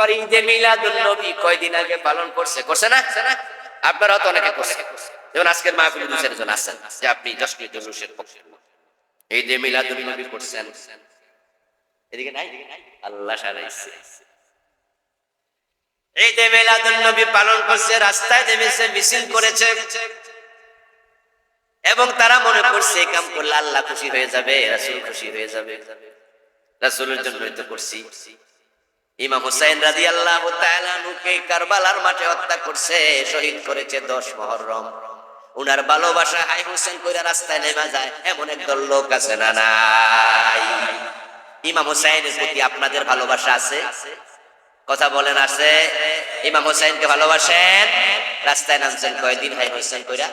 আবার ঈদে মিলাদুল নবী কয়দিন আগে পালন করছে করছে না? আপনারা তো অনেকে করছে। যেমন আজকের মাহফিল দু চারজন আছেন যে আপনি দশ মিনিট জলুসের পক্ষে। ঈদে মিলাদুল নবী করছেন, এদিকে নাই? আল্লাহ সারাইছে। ঈদে মিলাদুল নবী পালন করছে, রাস্তায় নেমেছে, মিছিল করেছে, এবং তারা মনে করছে, এই কাম করলে আল্লাহ খুশি হয়ে যাবে, রাসূল খুশি হয়ে যাবে। রাসূলের জন্যই তো করছি। ইমাম হুসাইন রাজি আল্লাহ নুকে কারবালার মাঠে হত্যা করছে, শহীদ করেছে দশ মহরম। উনার ভালোবাসা হাই হোসেন কইরা রাস্তায় নেমা যায়, এমন একদল লোক আছে না নাই? ইমাম হুসাইনের প্রতি আপনাদের ভালোবাসা আছে? কথা বলেন, আছে? ইমাম হুসাইনকে ভালোবাসেন? রাস্তায় নামছেন কয়দিন হাই হোসেন কইরা?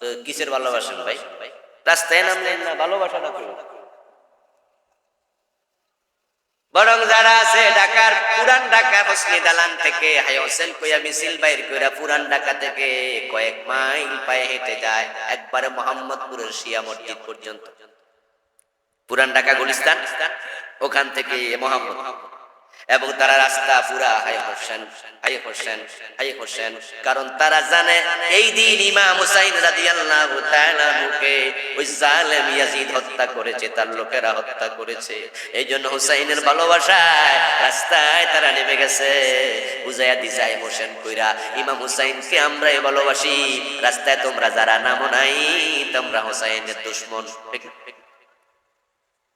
তো কিসের ভালোবাসেন ভাই? রাস্তায় নামলেন না, ভালোবাসাটা কই? বরং যারা আছে ঢাকার, পুরান ঢাকা হসলি দালান থেকে হাই হোসেন কইয়া মিছিল বাইর কইরা পুরান ঢাকা থেকে কয়েক মাইল পায়ে হেঁটে যায়, একবারে মোহাম্মদপুরের শিয়া মসজিদ পর্যন্ত। পুরান ঢাকা গুলিস্তান, ওখান থেকে মোহাম্মদ এবং তারা রাস্তা পুরা high Hossain high Hossain high Hossain. কারণ তারা জানে, এই দিন ইমাম হুসাইন রাদিয়াল্লাহু তাআলা মুকে ওই জালেম ইয়াজিদ হত্যা করেছে, তার লোকেরা হত্যা করেছে। এই জন্য হুসাইনের ভালোবাসায় রাস্তায় তারা নেমে গেছে। বুঝাইয়া দিজাই হোসেন কইরা, ইমাম হুসাইনকে আমরা ভালোবাসি, রাস্তায় তোমরা যারা নামো নাই, তোমরা হুসাইনের দুশ্মন।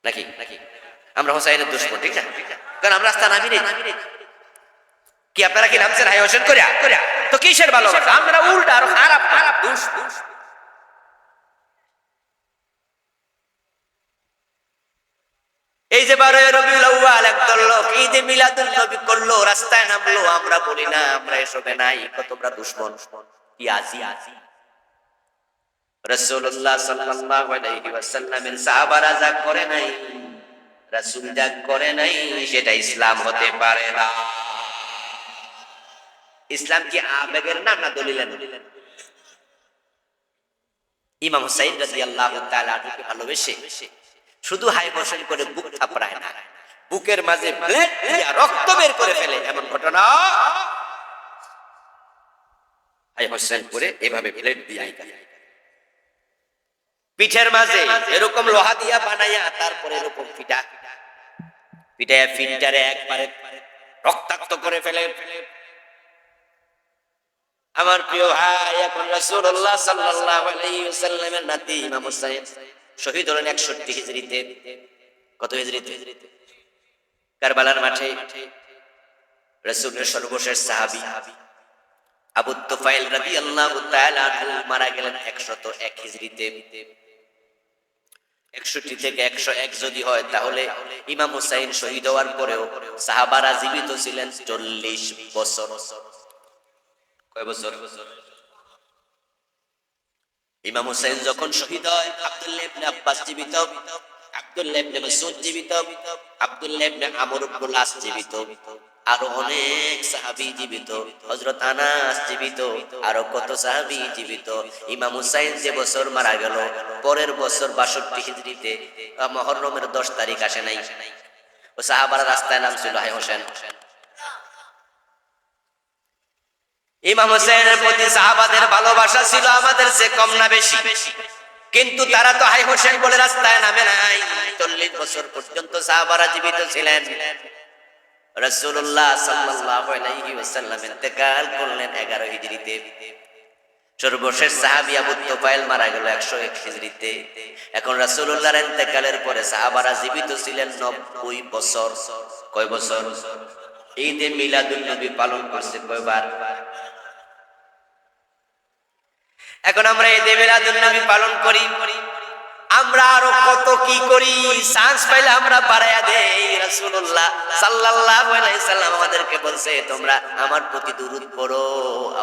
নাকি নাকি? আমরা হোসাইনের দুশ্মন, ঠিক না? কারণ আমরা রাস্তা নামি নেই কি আপনারা কি নামছেন হাই হোসেন করিয়া? তো কিসের ভালোবাসা? আমরা উল্টা আরও খারাপ খারাপ দুষ এই যে বারো রবিউল আউয়াল, একদল লোক ঈদে মিলাদুল নবী করল, রাস্তায় নামলো, আমরা বলি, না, আমরা এসবে নাই কতটা দুশ্মন। কি আজি? আজি রাসূলুল্লাহ সাল্লাল্লাহু আলাইহি ওয়াসাল্লামের সাহাবারা যা করে নাই। রাসূল যা করে নাই, সেটা ইসলাম হতে পারে না। ইসলাম কি আবেগের নাম না ইমাম হুসাইন তাআলা আনহুকে ভালোবেসে শুধু হাই করে বুক থাপড়ায় না, বুকের মাঝে রক্ত বের করে ফেলে, এমন ঘটনা। হাই হোসেন করে এভাবে ব্লেড দিয়ে পিঠের মাঝে এরকম লোহা দিয়া বানাইয়া তারপরে এরকম পিঠা। পিঠায় ফিল্টারে একবারে রক্তাক্ত করে ফেলে। আমার প্রিয় ভাই এখন রাসূলুল্লাহ সাল্লাল্লাহু আলাইহি ওয়াসাল্লামের নাতি ইমাম হুসাইন শহীদ হলেন 61 হিজরিতে কত হিজরিতে কারবালার মাঠে। রাসূলের সর্বশেষ সাহাবী। আবু তুফাইল রাদিয়াল্লাহু তাআলা মারা গেলেন 101 হিজরিতে একষট্টি থেকে একশো এক যদি হয়, তাহলে ইমাম হুসাইন শহীদ হওয়ার পরেও সাহাবারা জীবিত ছিলেন চল্লিশ বছর। কয় বছর? ইমাম হুসাইন যখন শহীদ হয়, আব্দুল্লাহ ইবনে আব্বাস জীবিত, আব্দুল্লাহ ইবনে মাসউদ জীবিত, আব্দুল্লাহ ইবনে আমর ইবনুল আস জীবিত। আরও অনেক সাহাবী জীবিত হযরত আনাস জীবিত আরও কত সাহাবী জীবিত। ইমাম হুসাইন যে বছর মারা গেল পরের বছর 62 হিজরিতে আহ, মুহররমের 10 তারিখ আসে নাই। ও সাহাবারা রাস্তায় নাম ছিল হাই হোসেন। ইমাম হোসেনের প্রতি সাহাবাদের ভালোবাসা ছিল আমাদের সে কম না বেশি। কিন্তু তারা তো হাই হোসেন বলে রাস্তায় নামে নাই। চল্লিশ বছর পর্যন্ত সাহাবারা জীবিত ছিলেন। আলাইহি ওয়াসাল্লাম ইন্তেকাল করলেন 11 হিজরিতে সর্বশেষ সাহাবী আবু তুফাইল মারা গেল 101 হিজরিতে এখন রাসূলুল্লাহর ইন্তেকালের পরে সাহাবারা জীবিত ছিলেন 90 বছর। কয় বছর? ঈদে মিলাদুন নবী পালন করছে কয়বার? এখন আমরা ঈদে মিলাদুন নবী পালন করি। আমরা আরও কত কি করি? চান্স পাইলে আমরা বাড়াইয়া দেই। রাসূলুল্লাহ সাল্লাল্লাহু আলাইহি সাল্লাম আমাদেরকে বলছে, তোমরা আমার প্রতি দুরূদ পড়ো,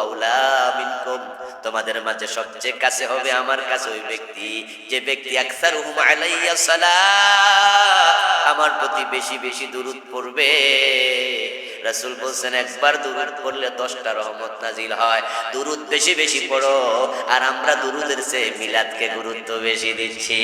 আউলা মিনকুম। তোমাদের মাঝে সবচেয়ে কাছে হবে আমার কাছে ওই ব্যক্তি। যে ব্যক্তি আকসারুহুম আলাইয়া সালাম আমার প্রতি বেশি বেশি দুরূদ পড়বে। রাসূল বলছেন, একবার দুরুদ পড়লে দশটা রহমত নাজিল হয়। দুরুদ বেশি বেশি পড়ো। আর আমরা দুরুদের চেয়ে মিলাদকে গুরুত্ব বেশি দিচ্ছি।